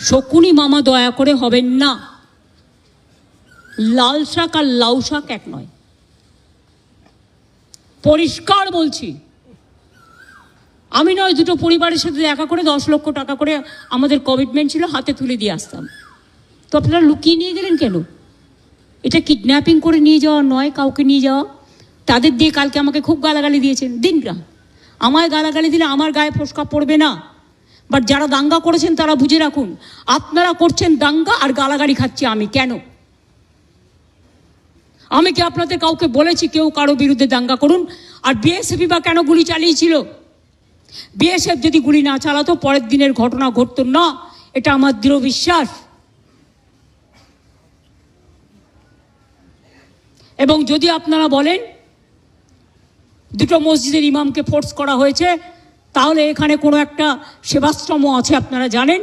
শকুনি মামা দয়া করে হবেন না। লাল শাক আর লাউ শাক এক নয়। পরিষ্কার বলছি, আমি নয়, দুটো পরিবারের সাথে দেখা করে দশ লক্ষ টাকা করে আমাদের কমিটমেন্ট ছিল, হাতে তুলে দিয়ে আসতাম। তো আপনারা লুকিয়ে নিয়ে গেলেন কেন? এটা কিডন্যাপিং করে নিয়ে যাওয়া নয়, কাউকে নিয়ে যাওয়া। তাদের দিয়ে কালকে আমাকে খুব গালাগালি দিয়েছেন। দিন না আমায় গালাগালি দিলে আমার গায়ে ফোসকা পড়বে না। বাট যারা দাঙ্গা করেছেন তারা বুঝে রাখুন, আপনারা করছেন দাঙ্গা আর গালাগালি খাচ্ছি আমি, কেন? আমি কি আপনাদের কাউকে বলেছি কেউ কারও বিরুদ্ধে দাঙ্গা করুন? আর বিএসএফই বা কেন গুলি চালিয়েছিল? বিএসএফ যদি গুলি না চালাতো, পরের দিনের ঘটনা ঘটতো না। এটা আমার দৃঢ় বিশ্বাস। এবং যদি আপনারা বলেন, দুটো মসজিদের ইমামকে ফোর্স করা হয়েছে তাহলে এখানে কোনো একটা সেবাশ্রমও আছে আপনারা জানেন?